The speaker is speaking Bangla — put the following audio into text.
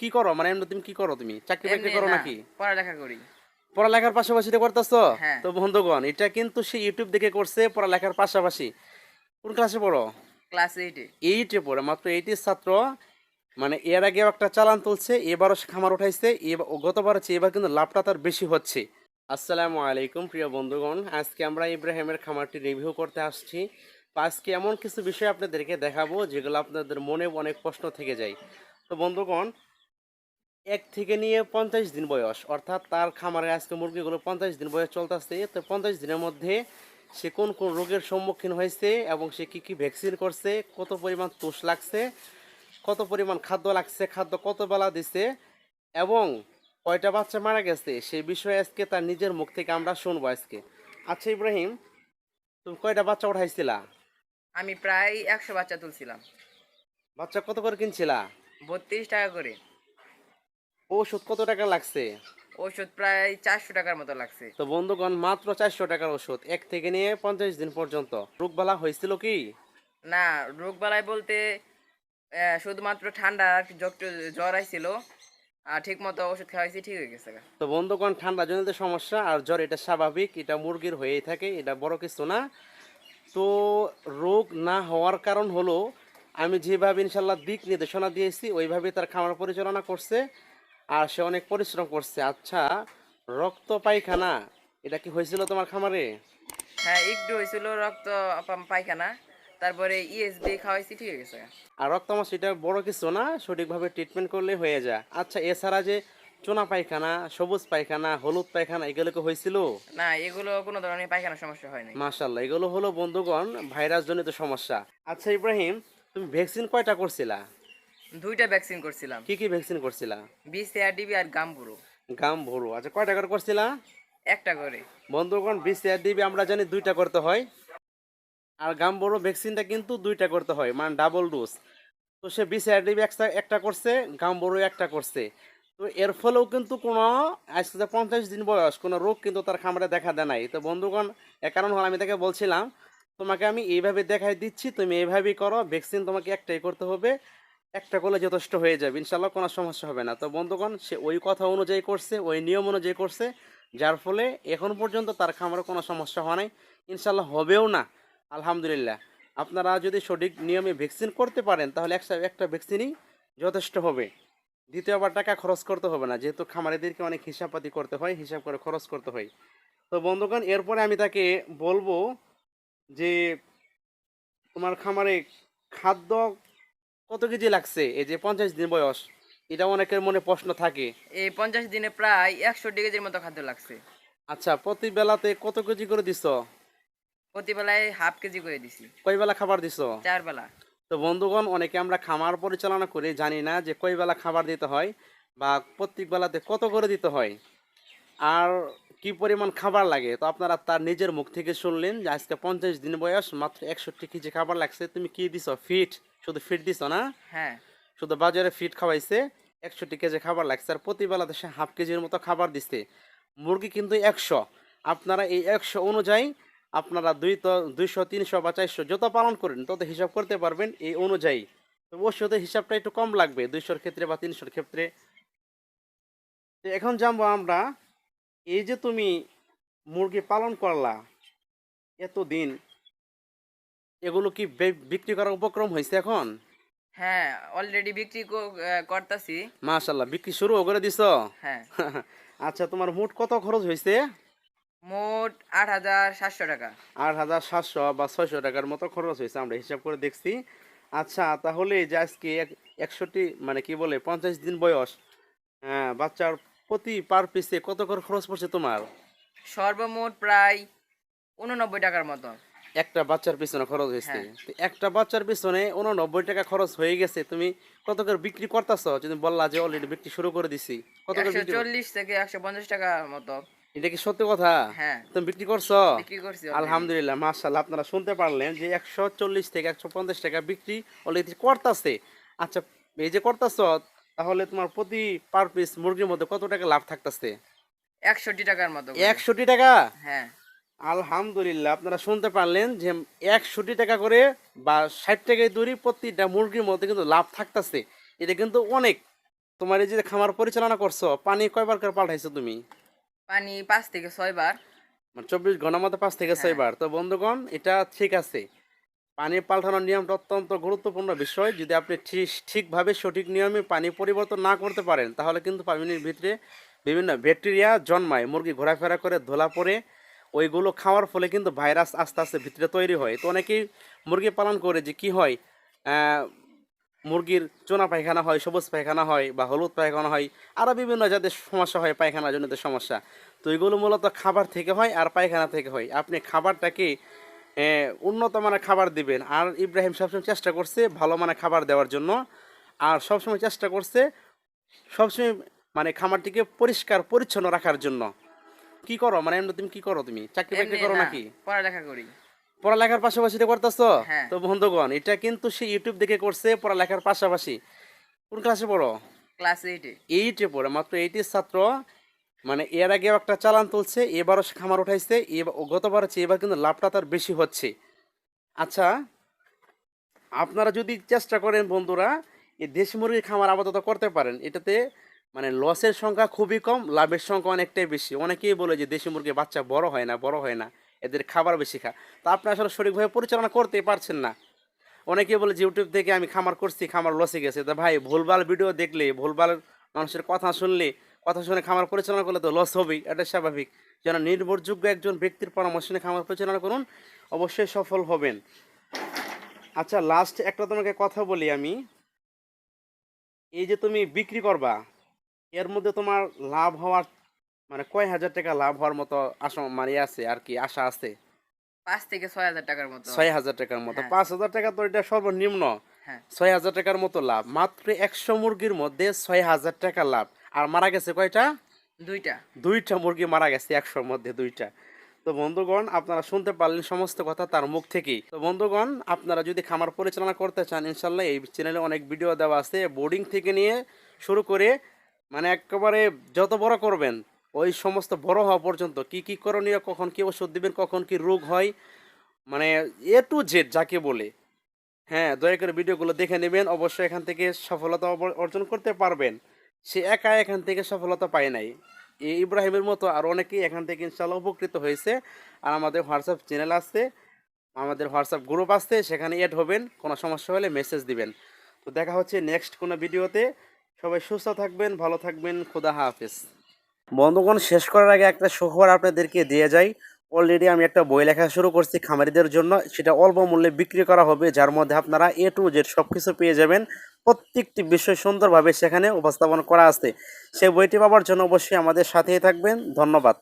কি করো? মানে এমনি তুমি কি করো তুমি? চাকরি বাকরি করো নাকি? পড়ালেখা করি। পড়ালেখার পাশাপাশি এটা করতেছো? হ্যাঁ। তো বন্ধুগণ এটা কিন্তু সে ইউটিউব দেখে করছে পড়ালেখার পাশাপাশি। কোন ক্লাসে পড়ো? ক্লাস এইটে এইটে পড়ে মাত্র এইটের ছাত্র। মানে এর আগে একটা চালান তুলছে এবারও সে খামার উঠাইছে এবার গতবার হচ্ছে এবার কিন্তু লাভটা তার বেশি হচ্ছে। আসসালামু আলাইকুম প্রিয় বন্ধুগণ। আজকে আমরা ইব্রাহিমের খামারটি রিভিউ করতে আসছি। আজকে এমন কিছু বিষয় আপনাদেরকে দেখাবো যেগুলো আপনাদের মনে অনেক প্রশ্ন থেকে যায়। তো বন্ধুগণ এক থেকে নিয়ে পঞ্চাশ দিন বয়স অর্থাৎ তার খামারে আজকে মুরগিগুলো পঞ্চাশ দিন বয়স চলতেছে। তো পঞ্চাশ দিনের মধ্যে সে কোন কোন রোগের সম্মুখীন হয়েছে এবং সে কি কি ভ্যাকসিন করছে কত পরিমাণ তুষ লাগছে কত পরিমাণ খাদ্য লাগছে খাদ্য কত বেলা দিছে এবং কয়টা বাচ্চা মারা গেছে সেই বিষয়ে আজকে তার নিজের মুখ থেকে আমরা শুনব আজকে। আচ্ছা ইব্রাহিম তুমি কয়টা বাচ্চা উঠাইছিলা? আমি প্রায় একশো বাচ্চা তুলছিলাম। বাচ্চা কত করে কিনছিলা? বত্রিশ টাকা করে। ওষুধ কত টাকা লাগছে? ওষুধ প্রায় চারশো টাকার মতো লাগছে। তো বন্ধুগণ মাত্র চারশো টাকার ওষুধ এক থেকে নিয়ে পঞ্চাশ দিন পর্যন্ত। রোগবালা হয়েছিল কি? না রোগ বালাই বলতে শুধুমাত্র ঠান্ডা আর জ্বর- জ্বর আইছিল। আর ঠিক মতো ওষুধ খাওয়াইছি ঠিক হয়ে গেছে তো বন্ধুগণ ঠান্ডা জনিত সমস্যা আর জ্বর এটা স্বাভাবিক এটা মুরগির হয়েই থাকে এটা বড় কিছু না। তো রোগ না হওয়ার কারণ হলো আমি যেভাবে ইনশাল্লাহ দিক নির্দেশনা দিয়েছি ওইভাবে তার খামার পরিচালনা করছে। আর সে অনেক পরিশ্রম করছে। আচ্ছা রক্ত পায়খানা এটা কি হয়েছিল তোমার খামারে? হ্যাঁ একটু হয়েছিল রক্ত পায়খানা তারপরে ইএসবি খাওয়াইছি ঠিক গেছে। আর রক্তমাস এটা বড় কিছু না সঠিকভাবে ট্রিটমেন্ট করলে হয়ে যায়। আচ্ছা এছাড়া যে চোনা পায়খানা সবুজ পায়খানা হলুদ পায়খানা এগুলো কি হয়েছিল? না এগুলো কোনো ধরনের পায়খানা সমস্যা হয়নি। মাশাল্লাহ এগুলো হলো বন্ধুগণ ভাইরাস জনিত সমস্যা। আচ্ছা ইব্রাহিম তুমি ভ্যাকসিন কয়টা করছিলা? দুইটা ভ্যাকসিন করছিলাম। কি কি ভ্যাকসিন করছিলা? বিসিআর ডিবি আর গাম্বুরু গাম ভরু আচ্ছা কয়টা করে করছিলা? একটা করে। বন্ধুগণ বিসিআর ডিবি আমরা জানি দুইটা করতে হয়। আর গাম বড় ভ্যাকসিনটা কিন্তু দুইটা করতে হয় মানে ডাবল ডোজ তো সে বিসিআর ডিবি একটা একটা করছে গাম বড় একটা করছে। তো এর ফলেও কিন্তু কোনো আজকে পঞ্চাশ দিন বয়স কোনো রোগ কিন্তু তার খামারে দেখা দেয় নাই। তো বন্ধুগণ এ কারণ হল আমি তাকে বলছিলাম তোমাকে আমি এইভাবে দেখাই দিচ্ছি তুমি এইভাবেই করো ভ্যাকসিন তোমাকে একটাই করতে হবে। একটা করলে যথেষ্ট হয়ে যাবে। ইনশাল্লাহ কোনো সমস্যা হবে না। তো বন্ধুগণ, সে ওই কথা অনুযায়ী করছে, ওই নিয়ম অনুযায়ী করছে, যার ফলে এখন পর্যন্ত তার খামারে কোনো সমস্যা হয় নাই। ইনশাল্লাহ হবেও না, আলহামদুলিল্লাহ। আপনারা যদি সঠিক নিয়মে ভ্যাকসিন করতে পারেন, তাহলে একটা একটা ভ্যাকসিনই যথেষ্ট হবে। দ্বিতীয়বার টাকা খরচ করতে হবে না, যেহেতু খামারিদেরকে অনেক হিসাবপাতি করতে হয়, হিসাব করে খরচ করতে হয়। তো বন্ধুগণ, এরপরে আমি তাকে বলব যে, তোমার খামারে খাদ্য কত কেজি লাগছে? এই যে পঞ্চাশ দিন বয়স এটা অনেকের মনে প্রশ্ন থাকে। এই পঞ্চাশ দিনে প্রায় একশো কেজির মতো খাদ্য লাগছে। আচ্ছা প্রতি বেলাতে কত কেজি করে দিছ? প্রতিবেলায় হাফ কেজি করে দিছি। কয় বেলা খাবার দিছ? চার বেলা। তো বন্ধুগণ অনেকে আমরা খামার পরিচালনা করে জানি না যে কয় বেলা খাবার দিতে হয় বা প্রত্যেক বেলাতে কত করে দিতে হয়। আর কি পরিমাণ খাবার লাগে? তো আপনারা তার নিজের মুখ থেকে শুনলেন যে আজকে পঞ্চাশ দিন বয়স মাত্র একষট্টি কেজি খাবার লাগছে। তুমি কি দিছ? ফিট? শুধু ফিট দিছ না? হ্যাঁ। শুধু বাজারে ফিট খাওয়াইছে একষট্টি কেজি খাবার লাগছে আর প্রতি বেলাতে সে হাফ কেজির মতো খাবার দিচ্ছে মুরগি কিন্তু একশো। আপনারা এই একশো অনুযায়ী আপনারা দুই তো দুইশো তিনশো বা চারশো যত পালন করেন তত হিসাব করতে পারবেন এই অনুযায়ী। তো অবশ্যই হিসাবটা একটু কম লাগবে দুইশোর ক্ষেত্রে বা তিনশোর ক্ষেত্রে। তো এখন জানব আমরা এই যে তুমি মুরগি পালন করলা এতদিন এগুলো কি বিক্রি করার উপক্রম হয়েছে এখন? হ্যাঁ অলরেডি বিক্রি করতাছি। মাশাল্লাহ বিক্রি শুরু করে দিছ? হ্যাঁ। আচ্ছা তোমার মোট কত খরচ হয়েছে? মোট আট হাজার সাতশো টাকা। আট হাজার সাতশো বা ছয়শো টাকার মতো খরচ হয়েছে আমরা হিসাব করে দেখছি। আচ্ছা তাহলে যে আজকে এক- একষট্টি মানে কি বলে পঞ্চাশ দিন বয়স হ্যাঁ বাচ্চার প্রতি পার পিসে কত করে খরচ পড়ছে তোমার? সর্বমোট প্রায় উননব্বই টাকার মতো। একটা বাচ্চার পিছনে খরচ হয়েছে। হ্যাঁ। একটা বাচ্চার পিছনে উননব্বই টাকা খরচ হয়ে গেছে। তুমি কত করে বিক্রি করতেছ? যদি বললা যে অলরেডি বিক্রি শুরু করে দিছি কত করে চল্লিশ থেকে একশো পঞ্চাশ টাকার মতো। এটা কি সত্যি কথা? হ্যাঁ। তুমি বিক্রি করছ? বিক্রি করছি আলহামদুলিল্লাহ মাশাল্লাহ আপনারা শুনতে পারলেন যে একশো চল্লিশ থেকে একশো পঞ্চাশ টাকা বিক্রি অলরেডি করতেছে। আচ্ছা এই যে করতেছ তাহলে তোমার প্রতি পার পিস মুরগির মধ্যে কত টাকা লাভ থাকতেছে? একষট্টি টাকার মতো। একষট্টি টাকা? হ্যাঁ। আলহামদুলিল্লাহ আপনারা শুনতে পারলেন যে একষট্টি টাকা করে বা ষাট টাকায় দূরি প্রতিটা মুরগির মধ্যে কিন্তু লাভ থাকতেছে। এটা কিন্তু অনেক। তোমার এই যে খামার পরিচালনা করছ পানি কয়বার করে পাল্টাইছো তুমি? পানি পাঁচ থেকে ছয়বার। মানে চব্বিশ ঘণ্টার মধ্যে পাঁচ থেকে হ্যাঁ। ছয়বার। তো বন্ধুগণ এটা ঠিক আছে। পানি পাল্টানোর নিয়মটা অত্যন্ত গুরুত্বপূর্ণ বিষয়। যদি আপনি ঠিক ঠিকভাবে সঠিক নিয়মে পানি পরিবর্তন না করতে পারেন তাহলে কিন্তু পানির ভিতরে বিভিন্ন ব্যাকটেরিয়া জন্মায়। মুরগি ঘোরাফেরা করে ধোলা পড়ে ওইগুলো খাওয়ার ফলে কিন্তু ভাইরাস আস্তে আস্তে ভিতরে তৈরি হয়। তো অনেকেই মুরগি পালন করে যে কি হয় মুরগির চোনা পায়খানা হয়, সবুজ পায়খানা হয় বা হলুদ পায়খানা হয় আরও বিভিন্ন যাদের সমস্যা হয় পায়খানা জনিত সমস্যা। তো এগুলো মূলত খাবার থেকে হয় আর পায়খানা থেকে হয়। আপনি খাবারটাকে উন্নত মানের খাবার দিবেন? আর ইব্রাহিম সবসময় চেষ্টা করছে ভালো মানের খাবার দেওয়ার জন্য। আর সবসময় চেষ্টা করছে সবসময় মানে খামারটিকে পরিষ্কার, পরিচ্ছন্ন রাখার জন্য। কি করো? মানে এমনি তুমি কি করো তুমি? চাকরি বাকরি করো নাকি? পড়ালেখা করি। পড়ালেখার পাশাপাশি এটা করতেছো? হ্যাঁ। তো বন্ধুগণ এটা কিন্তু সে ইউটিউব দেখে করছে পড়ালেখার পাশাপাশি। কোন ক্লাসে পড়ো? ক্লাস এইটে এইটে পড়ে মাত্র এইটের ছাত্র। মানে এর আগেও একটা চালান তুলছে এবারও সে খামার উঠাইছে গতবার হচ্ছে এবার কিন্তু লাভটা তার বেশি হচ্ছে। আচ্ছা আপনারা যদি চেষ্টা করেন বন্ধুরা এই দেশি মুরগির খামার আপাতত করতে পারেন। এটাতে মানে লসের সংখ্যা খুবই কম, লাভের সংখ্যা অনেকটাই বেশি। অনেকেই বলে যে দেশি মুরগির বাচ্চা বড় হয় না, বড় হয় না, এদের খাবার বেশি খা তা আপনি আসলে সঠিকভাবে পরিচালনা করতেই পারছেন না। অনেকেই বলে যে ইউটিউব থেকে আমি খামার করছি, খামার লসে গেছে। তা ভাই, ভুলভাল ভিডিও দেখলে, ভুলভাল মানুষের কথা শুনলে, কথা শুনে খামার পরিচালনা করলে তো লস হবেই, এটা স্বাভাবিক। যেন নির্ভরযোগ্য একজন ব্যক্তির পরামর্শ নিয়ে খামার পরিচালনা করুন, অবশ্যই সফল হবেন। আচ্ছা লাস্ট একটা তোমাকে কথা বলি আমি। এই যে তুমি বিক্রি করবা এর মধ্যে তোমার লাভ হওয়ার মানে কয় হাজার টাকা লাভ হওয়ার মতো আশা মানে ইয়ে আছে আর কি আশা আছে? পাঁচ থেকে ছয় হাজার টাকার মতো। ছয় হাজার টাকার মতো। হ্যাঁ। পাঁচ হাজার টাকা তো এটা সর্বনিম্ন। হ্যাঁ। ছয় হাজার টাকার মতো লাভ। মাত্র একশো মুরগির মধ্যে ছয় হাজার টাকা লাভ। আর মারা গেছে কয়টা? দুইটা। দুইটা মুরগি মারা গেছে একশোর মধ্যে দুইটা। তো বন্ধুগণ আপনারা শুনতে পারলেন সমস্ত কথা তার মুখ থেকেই। তো বন্ধুগণ আপনারা যদি খামার পরিচালনা করতে চান ইনশাল্লাহ এই চ্যানেলে অনেক ভিডিও দেওয়া আছে। বোর্ডিং থেকে নিয়ে শুরু করে মানে একেবারে যত বড় করবেন, ওই সমস্ত বড় হওয়া পর্যন্ত কি কি করণীয়, কখন কি ওষুধ দিবেন, কখন কি রোগ হয় মানে এ টু জেড যাকে বলে হ্যাঁ দয়া করে ভিডিওগুলো দেখে নেবেন, অবশ্যই এখান থেকে সফলতা অর্জন করতে পারবেন। সে একা এখান থেকে সফলতা পায় নাই। ইব্রাহিমের মতো আর অনেকেই এখান থেকে ইনশাল্লাহ উপকৃত হয়েছে। আর আমাদের হোয়াটসঅ্যাপ চ্যানেল আছে, আমাদের হোয়াটসঅ্যাপ গ্রুপ আছে, সেখানে এড হবেন, কোনো সমস্যা হলে মেসেজ দিবেন। তো দেখা হচ্ছে নেক্সট কোনো ভিডিওতে। সবাই সুস্থ থাকবেন, ভালো থাকবেন, খোদা হাফেজ। বন্ধুগণ, শেষ করার আগে একটা সুখবর আপনাদেরকে দিয়ে যাই। অলরেডি আমি একটা বই লেখা শুরু করছি খামারিদের জন্য। সেটা অল্প মূল্যে বিক্রি করা হবে, যার মধ্যে আপনারা এ টু জেড সব কিছু পেয়ে যাবেন। প্রত্যেকটি বিষয় সুন্দরভাবে সেখানে উপস্থাপন করা আছে। সেই বইটি পাওয়ার জন্য অবশ্যই আমাদের সাথেই থাকবেন। ধন্যবাদ।